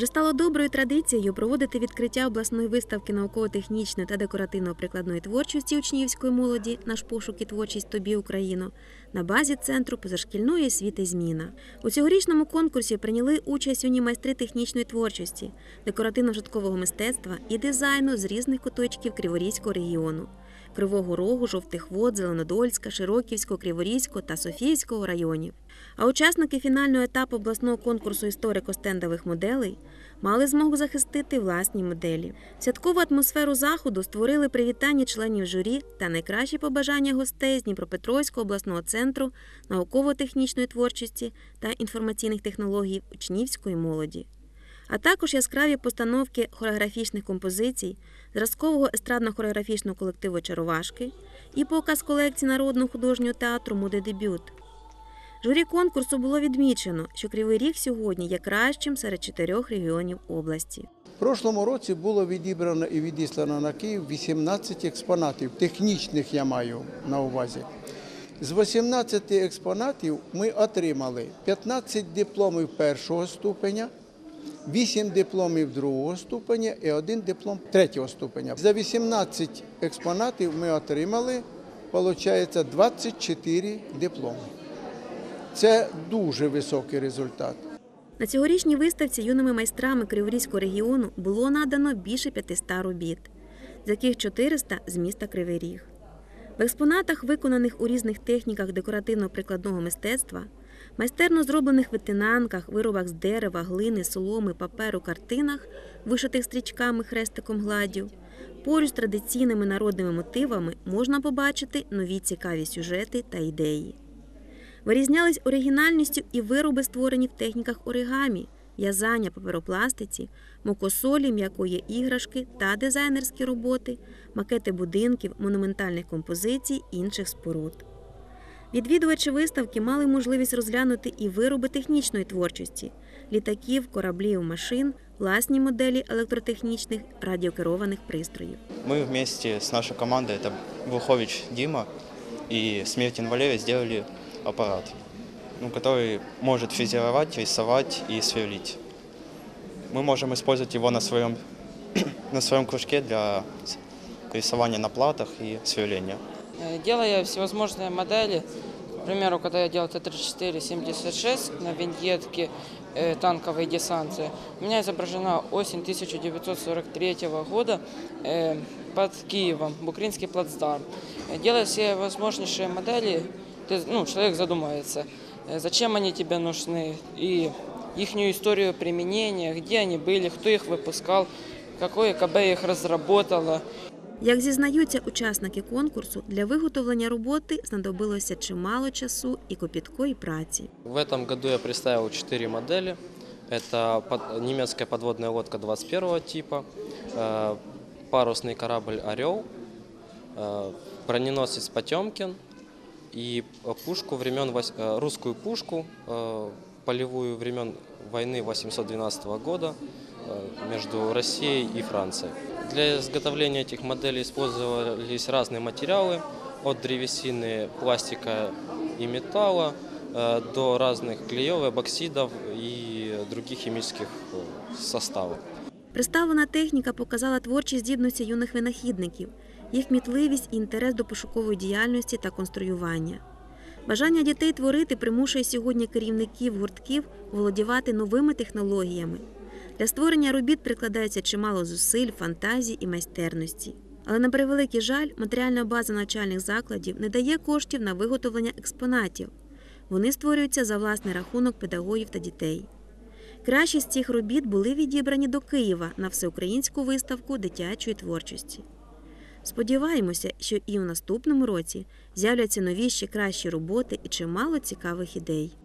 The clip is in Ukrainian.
Вже стало доброю традицією проводити відкриття обласної виставки науково-технічної та декоративно-прикладної творчості учнівської молоді наш пошук і творчість тобі Україно на базі центру позашкільної освіти Зміна. У цьогорічному конкурсі прийняли участь юні майстри технічної творчості, декоративно-житкового мистецтва і дизайну з різних куточків Криворізького регіону. Кривого Рогу, Жовтих Вод, Зеленодольська, Широківського, Криворізького та Софіївського районів. А учасники фінального етапу обласного конкурсу історико-стендових моделей мали змогу захистити власні моделі. Святкову атмосферу заходу створили привітання членів журі та найкращі побажання гостей з Дніпропетровського обласного центру науково-технічної творчості та інформаційних технологій учнівської молоді а також яскраві постановки хореографічних композицій, зразкового естрадно-хореографічного колективу Чаровашки і показ колекції народного художнього театру Моди дебют. Журі конкурсу було відмічено, що Кривий Ріг сьогодні є кращим серед чотирьох регіонів області. В прошлому році було відібрано і відіслано на Київ 18 експонатів, технічних я маю на увазі. З 18 експонатів ми отримали 15 дипломів першого ступеня, 8 дипломів другого ступеня і один диплом третього ступеня. За 18 експонатів ми отримали, виходить, 24 дипломи. Це дуже високий результат. На цьогорічній виставці юними майстрами Криворізького регіону було надано більше 500 робіт, з яких 400 з міста Кривий Ріг. В експонатах, виконаних у різних техніках декоративно-прикладного мистецтва, майстерно зроблених витинанках, виробах з дерева, глини, соломи, паперу, картинах, вишитих стрічками, хрестиком гладдю, поруч з традиційними народними мотивами можна побачити нові цікаві сюжети та ідеї. Вирізнялись оригінальністю і вироби, створені в техніках оригамі, в'язання паперопластиці, мокосолі, м'якої іграшки та дизайнерські роботи, макети будинків, монументальних композицій інших споруд. Відвідувачі виставки мали можливість розглянути і вироби технічної творчості літаків, кораблів, машин, власні моделі електротехнічних радіокерованих пристроїв. Мы вместе с нашей командой, это Вухович Дима и Смертин Валерий, сделали аппарат, ну, который может физировать, рисовать и сверлить. Мы можем использовать его на своем, на своем кружке для с- рисования на платах и сверления. Э, Делая всевозможные модели, к примеру, когда я делал Т-34-76 на виньетке э, танковой десанции, у меня изображена осень 1943 года э, под Киевом, Букринский плацдарм. Э, Делая все возможнейшие модели, ты, ну, человек задумывается, э, зачем они тебе нужны, и их историю применения, где они были, кто их выпускал, какое КБ их разработало. Як зізнаються учасники конкурсу, для виготовлення роботи знадобилося чимало часу і копіткої праці. В этом году я представил четыре модели. Это под- немецкая подводная лодка 21 типа, э, парусный корабль «Орел», э, броненосец «Потемкин» и э, пушку времен, вось- э, русскую пушку э, полевую времен войны 812 года э, между Россией и Францией. Для изготовления этих моделей использовались разные материалы, от древесины, пластика и металла э, до разных клеев, эбоксидов и других химических э, составов. Представлена техніка показала творчі здібності юних винахідників, їх мітливість і інтерес до пошукової діяльності та конструювання. Бажання дітей творити примушує сьогодні керівників гуртків володівати новими технологіями. Для створення робіт прикладається чимало зусиль, фантазії і майстерності. Але на превеликий жаль, матеріальна база навчальних закладів не дає коштів на виготовлення експонатів. Вони створюються за власний рахунок педагогів та дітей. Кращі з цих робіт були відібрані до Києва на всеукраїнську виставку дитячої творчості. Сподіваємося, що і в наступному році з'являться нові ще кращі роботи і чимало цікавих ідей.